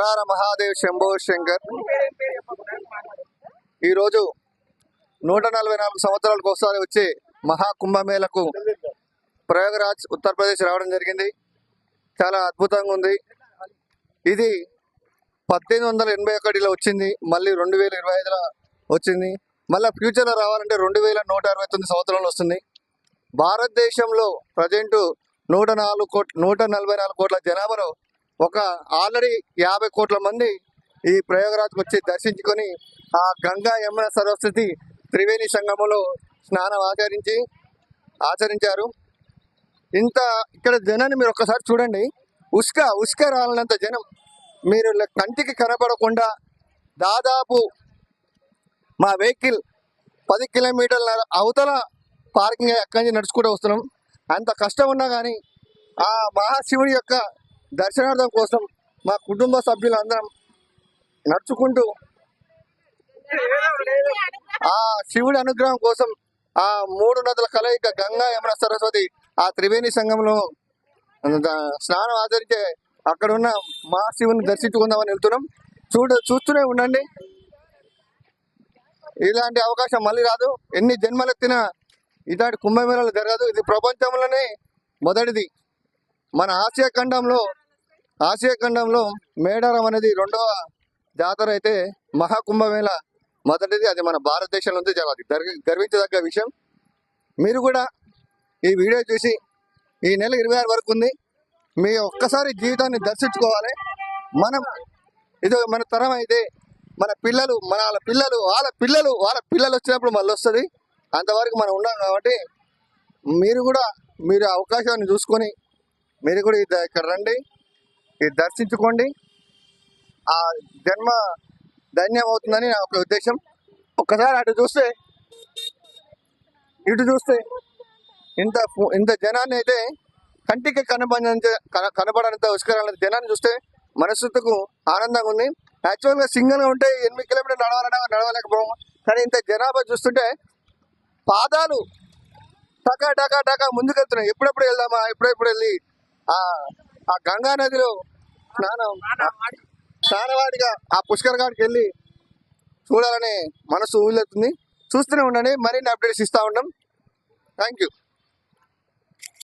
హరార మహాదేవ్ శంభో శంకర్. ఈరోజు నూట నలభై నాలుగు సంవత్సరాలకు ఒకసారి వచ్చే మహాకుంభమేళకు ప్రయాగరాజ్ ఉత్తరప్రదేశ్ రావడం జరిగింది. చాలా అద్భుతంగా ఉంది. ఇది పద్దెనిమిది వందల ఎనభై ఒకటిలో వచ్చింది. మళ్ళీ రెండు వేల ఇరవై ఐదులో వచ్చింది. మళ్ళీ ఫ్యూచర్లో రావాలంటే రెండు వేల నూట అరవై తొమ్మిది సంవత్సరంలో వస్తుంది. భారతదేశంలో ప్రజెంట్ నూట నాలుగు కోట్ల నూట నలభై నాలుగు కోట్ల జనాభాలో ఒక ఆల్రెడీ యాభై కోట్ల మంది ఈ ప్రయోగరాజ్కి వచ్చి దర్శించుకొని ఆ గంగా యమున సరస్వతి త్రివేణి సంగమంలో స్నానం ఆచరించి ఆచరించారు. ఇంత ఇక్కడ జనాన్ని మీరు ఒక్కసారి చూడండి. ఉస్క ఉస్క రాలనంత జనం మీరు కంటికి కనపడకుండా దాదాపు మా వెహికల్ పది కిలోమీటర్ల అవతల పార్కింగ్ అక్కడి నుంచి నడుచుకుంటూ వస్తున్నాం. అంత కష్టం ఉన్నా కానీ ఆ మహాశివుడి యొక్క దర్శనార్థం కోసం మా కుటుంబ సభ్యులందరం నడుచుకుంటూ ఆ శివుడి అనుగ్రహం కోసం ఆ మూడు నదుల కలయిక గంగా యమున సరస్వతి ఆ త్రివేణి సంఘంలో స్నానం ఆచరించే అక్కడ ఉన్న మహాశివుని దర్శించుకుందామని వెళ్తున్నాం. చూడ చూస్తూనే ఉండండి. ఇలాంటి అవకాశం మళ్ళీ రాదు. ఎన్ని జన్మలెత్తినా ఇలాంటి కుంభమేళాలు జరగదు. ఇది ప్రపంచంలోనే మొదటిది. మన ఆసియా ఖండంలో ఆసియా ఖండంలో మేడారం అనేది రెండవ జాతర అయితే మహాకుంభమేళ మొదటిది. అది మన భారతదేశంలో ఉంది చాలా అది గర్వించదగ్గ విషయం. మీరు కూడా ఈ వీడియో చూసి ఈ నెల ఇరవై ఆరు వరకు ఉంది. మీ ఒక్కసారి జీవితాన్ని దర్శించుకోవాలి. మనం ఇది మన తరం అయితే మన పిల్లలు మన వాళ్ళ పిల్లలు వాళ్ళ పిల్లలు వాళ్ళ పిల్లలు వచ్చినప్పుడు మళ్ళీ వస్తుంది. అంతవరకు మనం ఉన్నాం కాబట్టి మీరు కూడా మీరు ఆ అవకాశాన్ని చూసుకొని మీరు కూడా ఇది ఇక్కడ రండి. ఇది దర్శించుకోండి. ఆ జన్మ ధన్యం అవుతుందని నా ఒక ఉద్దేశం. ఒక్కసారి అటు చూస్తే ఇటు చూస్తే ఇంత ఇంత జనాన్ని అయితే కంటికి కనబడినంత కన- కనబడనంత ఉస్కరాలంత జనాన్ని చూస్తే మనస్సుకు ఆనందంగా ఉంది. యాక్చువల్గా సింగల్గా ఉంటే ఎనిమిది కిలోమీటర్లు నడవాలన్నా నడవలేకపోవడం. కానీ ఇంత జనాభా చూస్తుంటే పాదాలు టకా టకా టకా ముందుకెళ్తున్నాయి. ఎప్పుడెప్పుడు వెళ్దామా? ఎప్పుడెప్పుడు వెళ్ళి? ఆ గంగా నదిలో స్నానం స్నానవాడిగా ఆ పుష్కర్ గాడికి వెళ్ళి చూడాలనే మనసు ఊళ్ళెత్తుంది. చూస్తూనే ఉండండి. మరిన్ని అప్డేట్స్ ఇస్తా ఉంటాం థ్యాంక్ యూ